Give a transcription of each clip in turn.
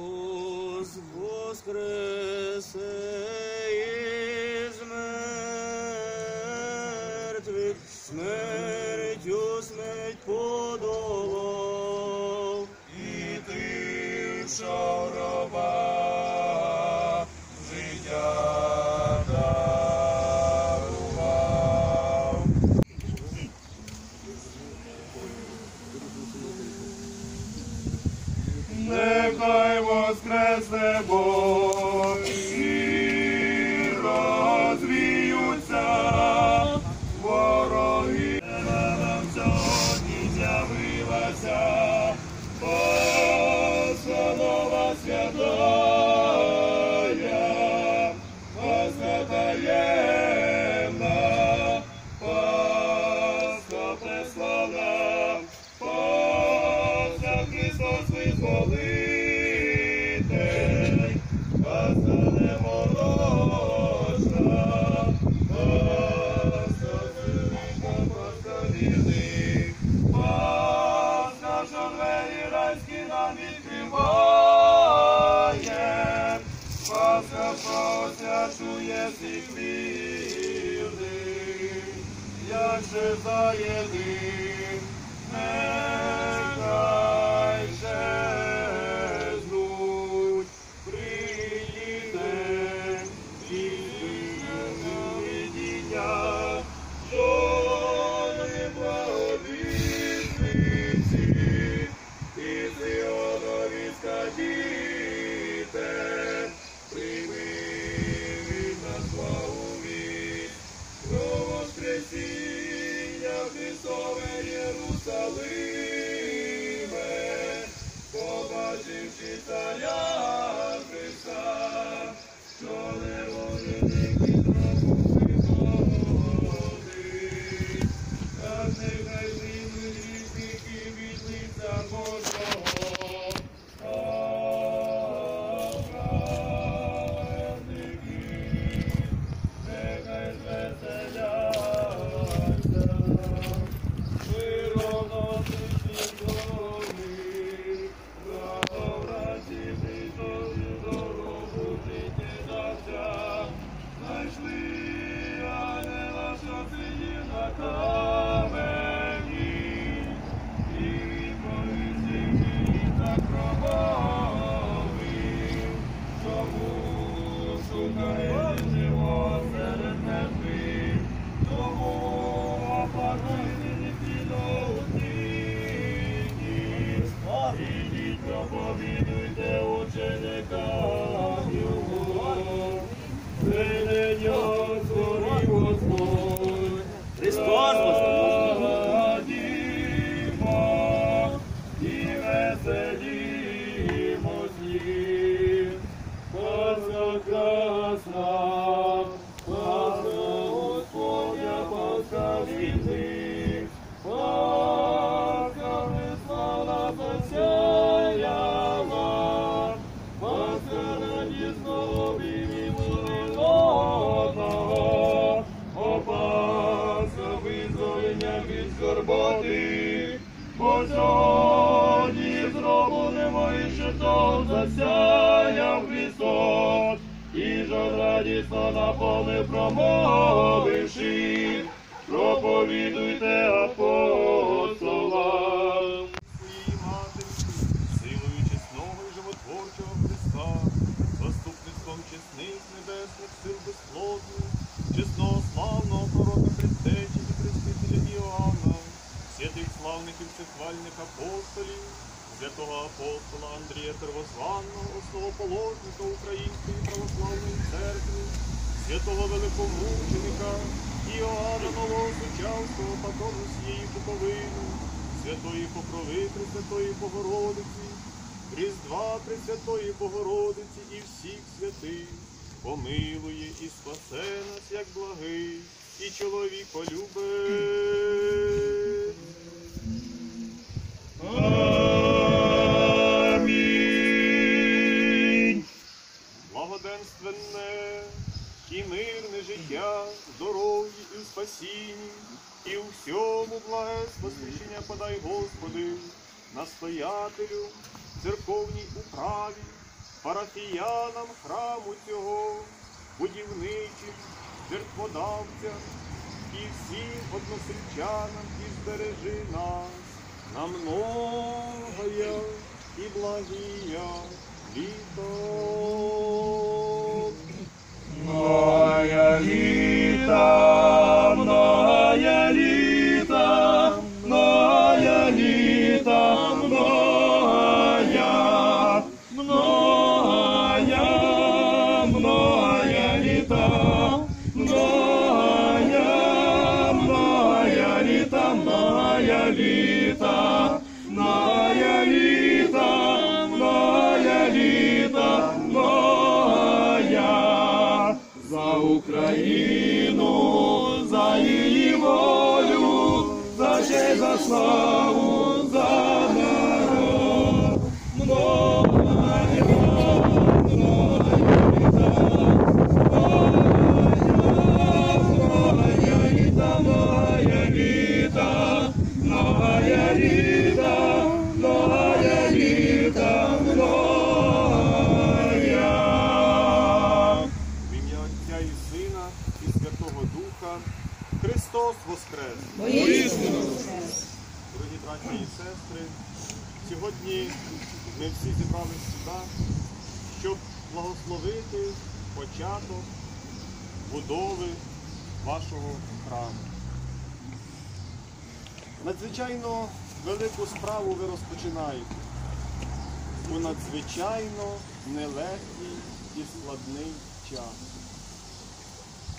Ісус воскресе смерть подолав, і ти вчора. святу єсміх вірних, як же за заєдних. царя Христа, що не може не апостола Андрія Первославного, основоположника Української православної церкви, святого великомученика Іоанна Новосучавського, також усієї Буковини, святої Покрови Пресвятої Богородиці, Різдва Пресвятої Богородиці і всіх святих, помилує і спасе нас, як благий, і чоловіко любить. Подай, Господи, настоятелю, церковній управі, парафіянам храму цього, будівничим, жертводавцям і всім односельчанам і збережи нас на многое і благія літо. Многая літа, Сина і Святого Духа Христос Воскрес! І сестри, сьогодні ми всі зібралися сюди, щоб благословити початок будови вашого храму. Надзвичайно велику справу ви розпочинаєте у надзвичайно нелегкий і складний час.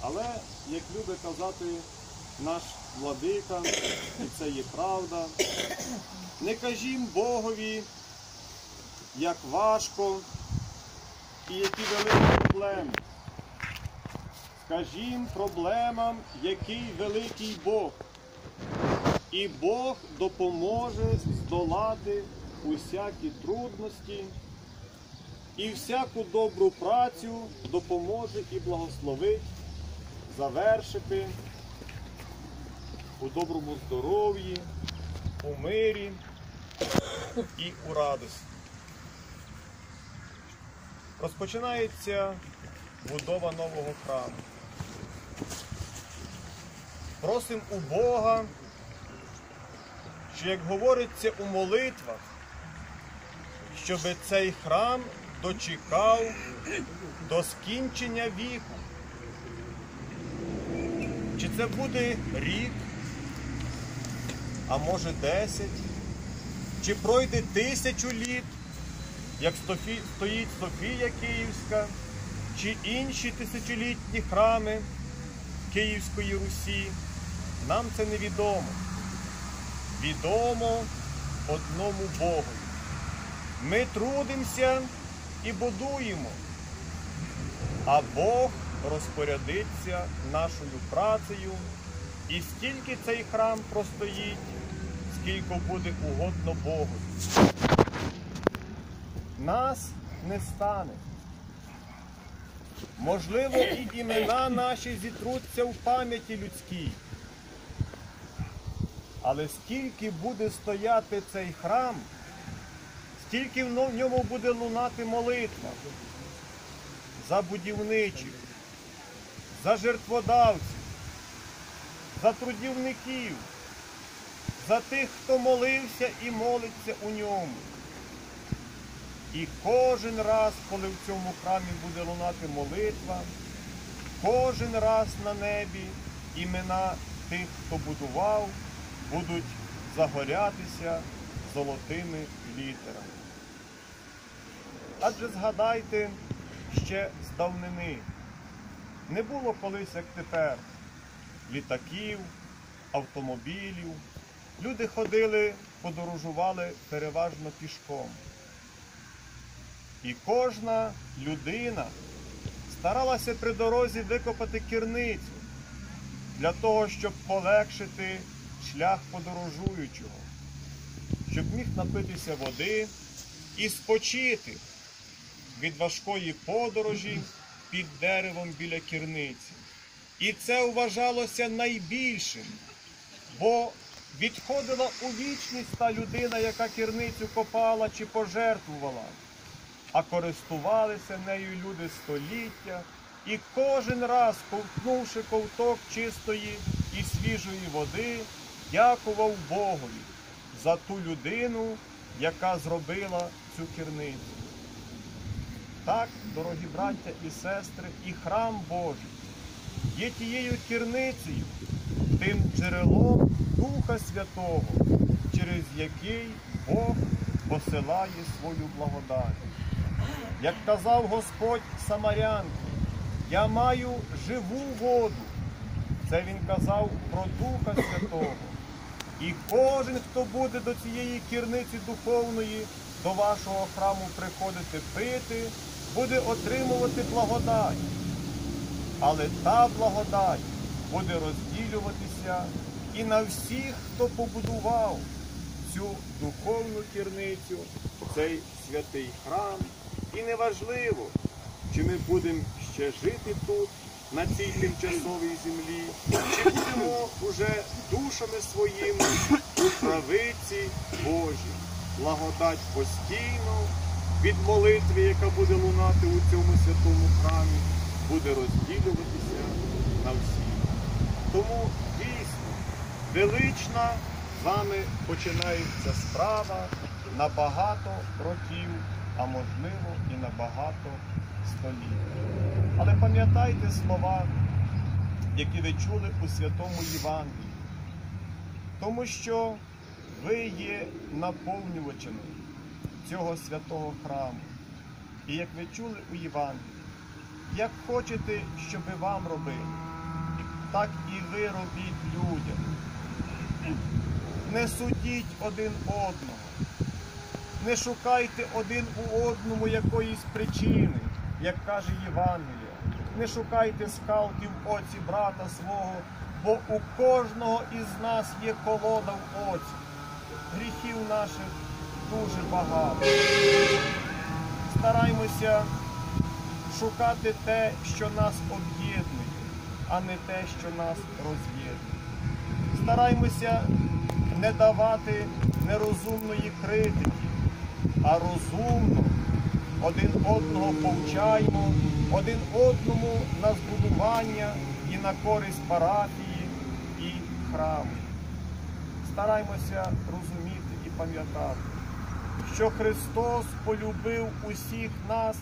Але, як любить казати наш владика, і це є правда, не кажім Богові, як важко і які великі проблеми. Скажім проблемам, який великий Бог. І Бог допоможе здолати усякі трудності і всяку добру працю допоможе і благословить завершити у доброму здоров'ї, у мирі і у радості. Розпочинається будова нового храму. Просимо у Бога, що, як говориться у молитвах, щоб цей храм дочекав до скінчення віку. Чи це буде рік, а може десять, чи пройде тисячу літ, як стоїть Софія Київська, чи інші тисячолітні храми Київської Русі, нам це невідомо. Відомо одному Богу. Ми трудимося і будуємо, а Бог розпорядиться нашою працею, і стільки цей храм простоїть, скільки буде угодно Богу. Нас не стане. Можливо, і імена наші зітруться в пам'яті людській. Але скільки буде стояти цей храм, стільки в ньому буде лунати молитва за будівничих, за жертводавців, за трудівників, за тих, хто молився і молиться у ньому. І кожен раз, коли в цьому храмі буде лунати молитва, кожен раз на небі імена тих, хто будував, будуть загорятися золотими літерами. Адже згадайте ще з давнини. Не було колись, як тепер, літаків, автомобілів. Люди ходили, подорожували переважно пішком. І кожна людина старалася при дорозі викопати кірницю для того, щоб полегшити шлях подорожуючого, щоб міг напитися води і спочити від важкої подорожі під деревом біля кірниці. І це вважалося найбільшим, бо відходила у вічність та людина, яка кірницю копала чи пожертвувала, а користувалися нею люди століття, і кожен раз, ковтнувши ковток чистої і свіжої води, дякував Богові за ту людину, яка зробила цю кірницю. Так, дорогі браття і сестри, і храм Божий є тією кірницею, тим джерелом Духа Святого, через який Бог посилає свою благодать. Як казав Господь Самарянки, я маю живу воду. Це він казав про Духа Святого. І кожен, хто буде до цієї кірниці духовної, до вашого храму приходити пити, буде отримувати благодать. Але та благодать буде розділюватися і на всіх, хто побудував цю духовну кірницю, цей святий храм. І неважливо, чи ми будемо ще жити тут, на цій тимчасовій землі, чи будемо уже душами своїми у правиці Божій. Благодать постійно від молитви, яка буде лунати у цьому святому храмі, буде розділюватися на всіх. Тому дійсно велична з вами починається справа на багато років, а можливо і на багато століть. Але пам'ятайте слова, які ви чули у святому Євангелії, тому що ви є наповнювачами цього святого храму. І як ви чули у Євангелії, як хочете, щоб вам робили, так і ви робіть людям. Не судіть один одного, не шукайте один у одному якоїсь причини, як каже Євангелія. Не шукайте скалки в оці брата свого, бо у кожного із нас є колода в оці. Гріхів наших дуже багато. Стараймося шукати те, що нас об'єднує, а не те, що нас роз'єднує. Стараймося не давати нерозумної критики, а розумно один одного повчаємо, один одному на збудування і на користь парафії і храму. Стараймося розуміти і пам'ятати, що Христос полюбив усіх нас,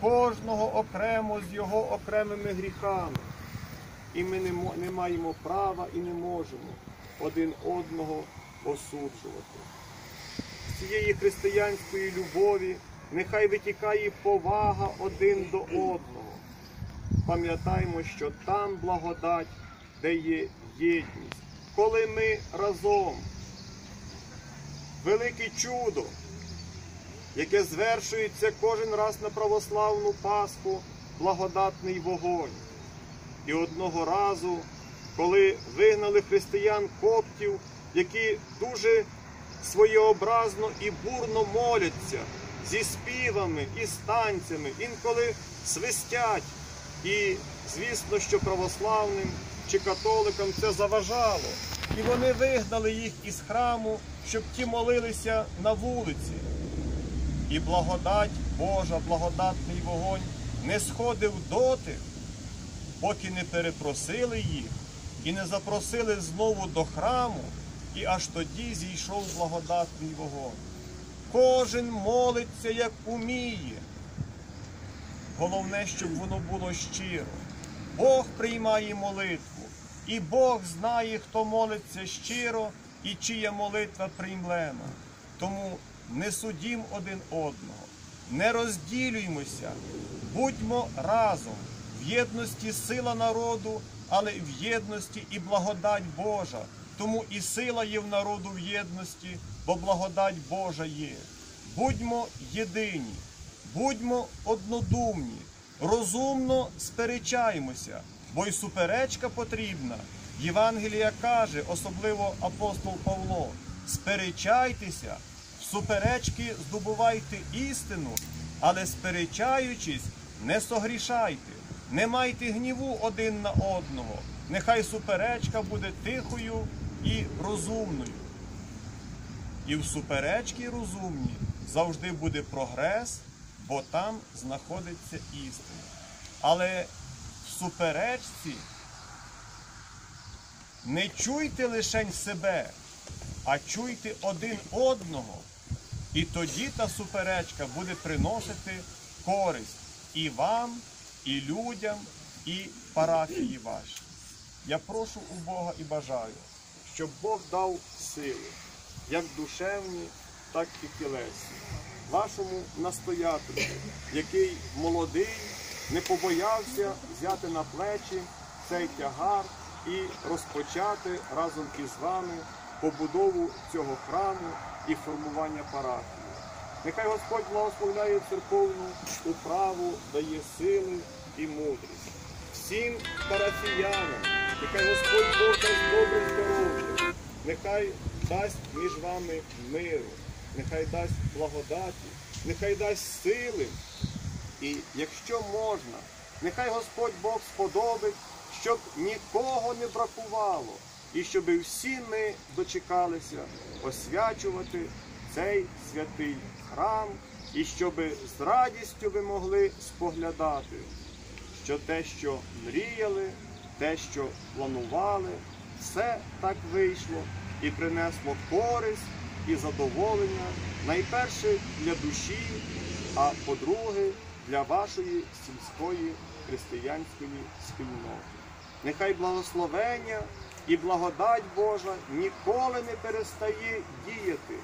кожного окремо з його окремими гріхами. І ми не, не маємо права і не можемо один одного осуджувати. З цієї християнської любові нехай витікає повага один до одного. Пам'ятаймо, що там благодать, де є єдність. Коли ми разом, велике чудо, яке звершується кожен раз на православну Пасху, благодатний вогонь. І одного разу, коли вигнали християн коптів, які дуже своєобразно і бурно моляться зі співами і з танцями, інколи свистять. І звісно, що православним чи католикам це заважало. І вони вигнали їх із храму, щоб ті молилися на вулиці. І благодать Божа, благодатний вогонь не сходив доти, поки не перепросили їх і не запросили знову до храму, і аж тоді зійшов благодатний вогонь. Кожен молиться, як уміє. Головне, щоб воно було щиро. Бог приймає молитву, і Бог знає, хто молиться щиро і чия молитва приймлена. Тому не судім один одного, не розділюймося, будьмо разом в єдності сила народу, але в єдності і благодать Божа. Тому і сила є в народу в єдності, бо благодать Божа є. Будьмо єдині, будьмо однодумні, розумно сперечаємося, бо й суперечка потрібна. Євангелія каже, особливо апостол Павло, сперечайтеся, в суперечки здобувайте істину, але сперечаючись, не согрішайте, Не майте гніву один на одного. Нехай суперечка буде тихою і розумною. І в суперечці розумні завжди буде прогрес, бо там знаходиться істина. Але в суперечці не чуйте лишень себе, а чуйте один одного. І тоді та суперечка буде приносити користь і вам, і людям, і парафії вашій. Я прошу у Бога і бажаю, щоб Бог дав сили, як душевні, так і тілесні. Вашому настоятелю, який молодий, не побоявся взяти на плечі цей тягар і розпочати разом із вами побудову цього храму і формування парафії. Нехай Господь благословляє церковну управу, дає сили і мудрість. Всім парафіянам, нехай Господь Бог дасть добре здоров'я, нехай дасть між вами миру, нехай дасть благодаті, нехай дасть сили. І якщо можна, нехай Господь Бог сподобить, щоб нікого не бракувало, і щоб всі ми дочекалися освячувати цей святий храм, і щоб з радістю ви могли споглядати, що те, що мріяли, те, що планували, все так вийшло і принесло користь і задоволення найперше для душі, а по-друге, для вашої сільської християнської спільноти. Нехай благословення і благодать Божа ніколи не перестає діяти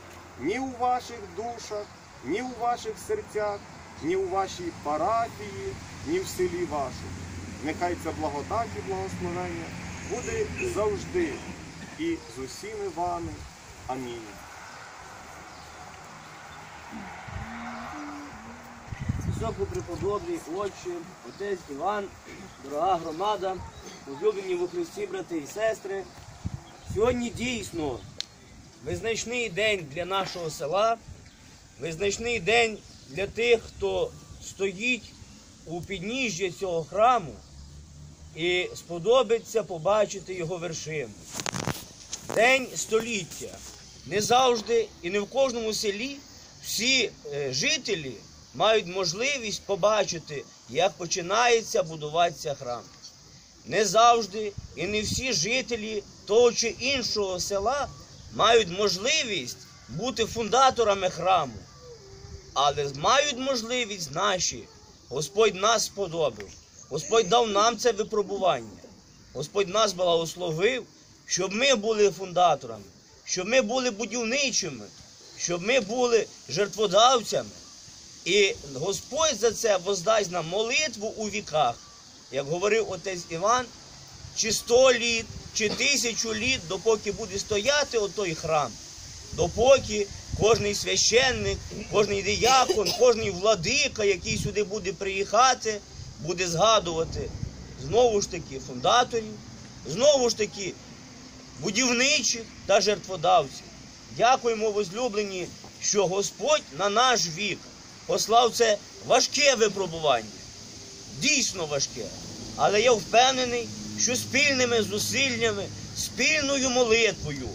ні у ваших душах, ні у ваших серцях, ні у вашій парафії, ні в селі вашому. Нехай ця благодать і благословення буде завжди і з усіми вами. Амінь. Високопреподобний отче, отець Іван, дорога громада, улюблені во Христі, брати і сестри. Сьогодні дійсно визначний день для нашого села, визначний день для тих, хто стоїть у підніжжі цього храму і сподобиться побачити його вершину. День століття. Не завжди і не в кожному селі всі е, жителі мають можливість побачити, як починається будуватися храм. Не завжди і не всі жителі того чи іншого села мають можливість бути фундаторами храму. Але мають можливість наші. Господь нас сподобав. Господь дав нам це випробування. Господь нас благословив, щоб ми були фундаторами, щоб ми були будівничими, щоб ми були жертводавцями. І Господь за це воздасть нам молитву у віках, як говорив отець Іван, чи сто літ, чи тисячу літ, допоки буде стояти отой храм, допоки кожний священник, кожний диякон, кожний владика, який сюди буде приїхати, буде згадувати знову ж таки фундаторів, знову ж таки будівничих та жертводавців. Дякуємо, возлюблені, що Господь на наш вік послав це важке випробування, дійсно важке. Але я впевнений, що спільними зусиллями, спільною молитвою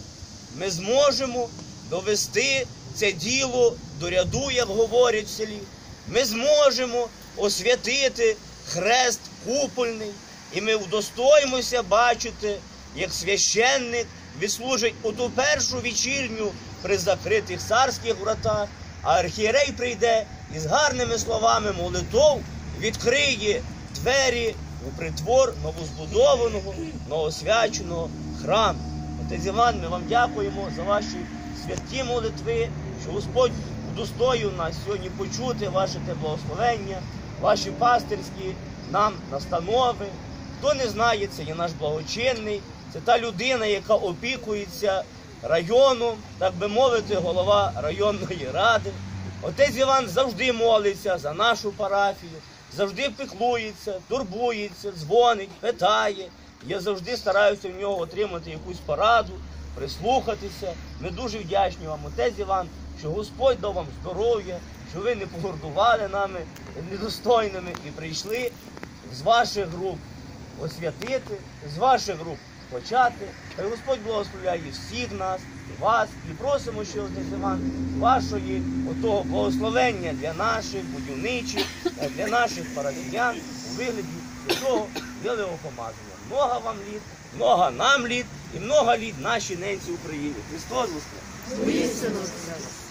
ми зможемо довести це діло до ряду, як говорять в селі. Ми зможемо освятити хрест купольний, і ми удостоїмося бачити, як священник відслужить оту першу вечірню при закритих царських вратах, а архієрей прийде і з гарними словами молитов відкриє двері у притвор новозбудованого, новосвяченого храму. Отець Іван, ми вам дякуємо за ваші святі молитви, що Господь удостоїв нас сьогодні почути ваше те благословення, ваші пастирські нам настанови. Хто не знає, це є наш благочинний, це та людина, яка опікується районом, так би мовити, голова районної ради. Отець Іван завжди молиться за нашу парафію, завжди піклується, турбується, дзвонить, питає. Я завжди стараюся в нього отримати якусь пораду, прислухатися. Ми дуже вдячні вам, отець Іван, що Господь дав вам здоров'я, що ви не погордували нами недостойними і прийшли з ваших груп освятити, з ваших груп почати. Хай Господь благословляє всіх нас, вас, і просимо, що отець Іван, вашої отого благословення для наших будівничих, для наших парафіян у вигляді святого білого помазання. Много вам літ, много нам літ і много літ нашій ненці Україні. Христос Воскрес!